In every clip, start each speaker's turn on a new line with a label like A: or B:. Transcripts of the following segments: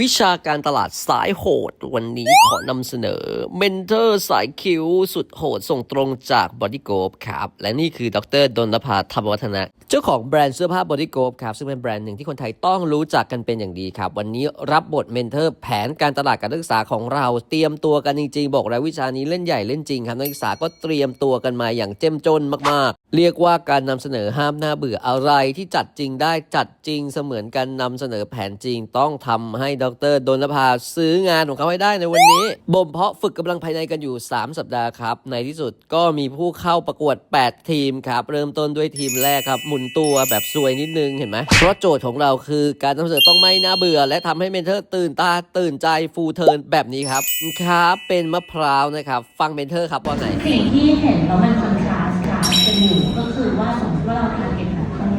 A: วิชาการตลาดสายโหด วันนี้ขอนำเสนอเมนเทอร์สายคิ้วสุดโหด ส่งตรงจากบอดี้โก p ครับ และนี่คือดรดนภาธรรมวัฒนะ เจ้าของแบรนด์เสื้อผ้าบอดี้โก p ครับ ซึ่งเป็นแบรนด์หนึ่งที่คนไทยต้องรู้จักกันเป็นอย่างดีครับ วันนี้รับบทเมนเทอร์แผนการตลาดการศึกษาของเรา เตรียมตัวกันจริงๆ บอกแล้ววิชานี้เล่นใหญ่เล่นจริงครับนักศึกษาก็เตรียมตัวกันมาอย่างเจ้มจนมากเรียกว่าการนำเสนอห้ามหน้าเบื่ออะไรที่จัดจริงได้จัดจริงเสมือนการนำเสนอแผนจริง ต้องทำให้ดรดนภาซื้องานของเขาให้ได้ในวันนี้ บ่มเพาะฝึกกำลังภายในกันอยู่ 3 สัปดาห์ครับ ในที่สุดก็มีผู้เข้าประกวด 8 ทีมครับ เริ่มต้นด้วยทีมแรกครับ หมุนตัวแบบสวยนิดนึงเห็นไหมเพราะโจทย์ของเราคือการนำเสนอต้องไม่น่าเบื่อ และทำให้เมนเทอร์ตื่นตาตื่นใจฟูเทิร์นแบบนี้ครับครับเป็นมะพร้าวนะครับฟังเมนเทอร์ครับว่าไง
B: สิ่งที่เห็นแล้วมันคอนทรา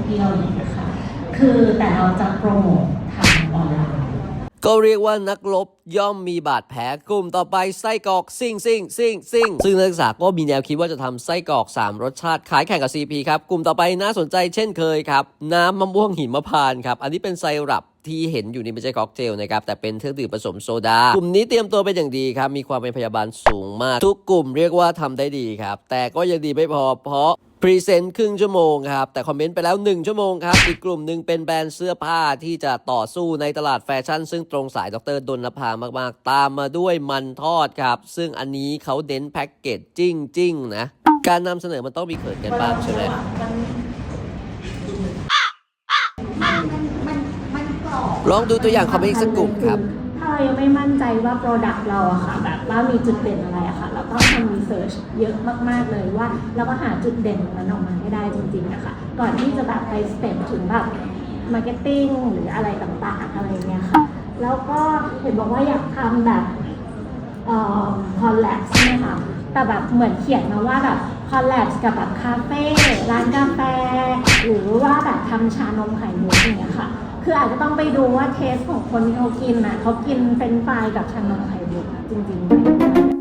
B: เที่ยวอย่างเงี้ยค่ะ คือแต่เราจะโปรโมททางออนไลน์
A: ก็เรียกว่านักรบย่อมมีบาดแผลกลุ่มต่อไปไส้กรอกซิ่งซิ่งซิ่งซิ่งซึ่งนักศึกษาก็มีแนวคิดว่าจะทำไส้กรอก 3 รสชาติขายแข่งกับ CP ครับ กลุ่มต่อไปน่าสนใจเช่นเคยครับ น้ำมะม่วงหิมพานต์ครับ อันนี้เป็นไซรัปที่เห็นอยู่นี่ไม่ใช่ค็อกเทลนะครับ แต่เป็นเครื่องดื่มผสมโซดา กลุ่มนี้เตรียมตัวเป็นอย่างดีครับ มีความเป็นพยาบาลสูงมาก ทุกกลุ่มเรียกว่าทำได้ดีครับ แต่ก็ยังดีไม่พอเพราะ พรีเซนต์ครึ่งชั่วโมงครับ แต่คอมเมนต์ไปแล้ว 1 ชั่วโมงครับ อีกกลุ่มหนึ่งเป็นแบรนด์เสื้อผ้าที่จะต่อสู้ในตลาดแฟชั่น ซึ่งตรงสายดรดลภามากๆ ตามมาด้วยมันทอดครับ ซึ่งอันนี้เขาเน้นแพ็กเกจจิ้งจิ้งๆนะ การนำเสนอมันต้องมีเขินกันบ้างใช่ไหมลองดูตัวอย่างคอมเมนต์สักกลุ่มครับ
B: ถ้าเรายังไม่มั่นใจว่า Product เราอะค่ะแบบว่ามีจุดเด่นอะไรอะค่ะ ต้องทำรีเสิร์ชเยอะมากๆเลยว่าเราก็หาจุดเด่นของมันออกมาให้ได้จริงๆนะคะก่อนที่จะแบบไปสเต็ปถึงแบบมาร์เก็ตติ้งหรืออะไรต่างๆอะไรเงี้ยค่ะแล้วก็เห็นบอกว่าอยากทำแบบเอ่อคอลแลบใช่ไหมคะแต่แบบเหมือนเขียนมาว่าแบบคอลแลบกับแบบคาเฟ่ร้านกาแฟ หรือว่าแบบทำชานมไข่มุกอย่างเงี้ยค่ะ คืออาจจะต้องไปดูว่าเทสของคนที่เขากินนะเขากินเป็นไฟกับชานมไข่มุกจริงๆ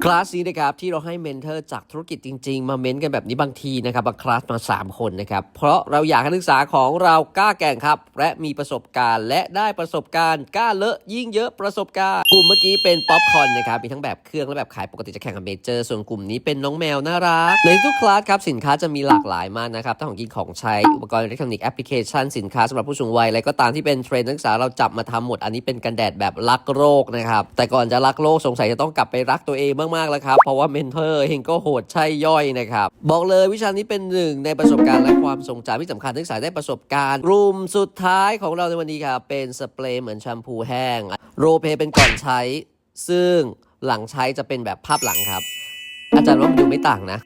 A: คลาสนี้นะครับที่เราให้เมนเทอร์จากธุรกิจจริง ๆ มาเม้นกันแบบนี้บางทีนะครับบางคลาสมา 3 คนนะครับ เพราะเราอยากให้นักศึกษาของเรากล้าแก่งครับ และมีประสบการณ์ และได้ประสบการณ์กล้าเลอะยิ่งเยอะประสบการณ์ กลุ่มเมื่อกี้เป็นป๊อปคอนนะครับมีทั้งแบบเครื่องและแบบขายปกติจะแข่งกับเมเจอร์ ส่วนกลุ่มนี้เป็นน้องแมวน่ารักในทุกคลาสครับสินค้าจะมีหลากหลายมากนะครับทั้งของกินของใช้อุปกรณ์อิเล็กทรอนิกส์แอปพลิเคชันสินค้าสำหรับผู้สูงวัยอะไรก็ตามที่เป็นเทรนด์นักศึกษาเราจับมาทำหมดอันนี้เป็นกันแดดแบบรักโรคนะครับแต่ก่อนจะรักโลกสงสัยจะต้องกลับไปรักตัวเองมากๆแล้วครับ เพราะว่าเมนเทอร์เองก็โหดใช่ย่อยนะครับ บอกเลยวิชานี้เป็นหนึ่งในประสบการณ์และความทรงจำที่สำคัญนักศึกษาได้ประสบการณ์รูมสุดท้ายของเราในวันนี้ครับเป็นสเปรย์เหมือนแชมพูแห้ง โรเพลย์เป็นก่อนใช้ ซึ่งหลังใช้จะเป็นแบบภาพหลังครับ อาจารย์ว่ามันดูไม่ต่างนะ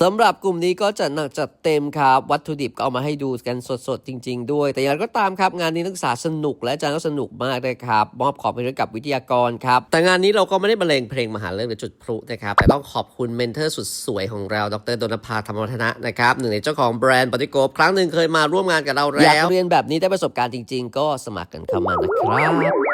A: สำหรับกลุ่มนี้ก็จะหนักจัดเต็มครับ วัตถุดิบก็เอามาให้ดูกันสดๆ จริง ๆ ด้วย แต่อย่างไรก็ตามครับ งานนี้นักศึกษาสนุกและอาจารย์ก็สนุกมากเลยครับ มอบของไปให้กับวิทยากรครับ แต่งานนี้เราก็ไม่ได้บรรเลงเพลงมหาเลิกหรือจุดพลุนะครับ แต่ต้องขอบคุณเมนเทอร์สุดสวยของเรา ดรดนภาธรรมวัฒนะนะครับ หนึ่งในเจ้าของแบรนด์ปฏิโกบครั้งหนึ่งเคยมาร่วมงานกับเราแล้วอยากเรียนแบบนี้ได้ประสบการณ์จริง ๆ ก็สมัครกันเข้ามานะครับ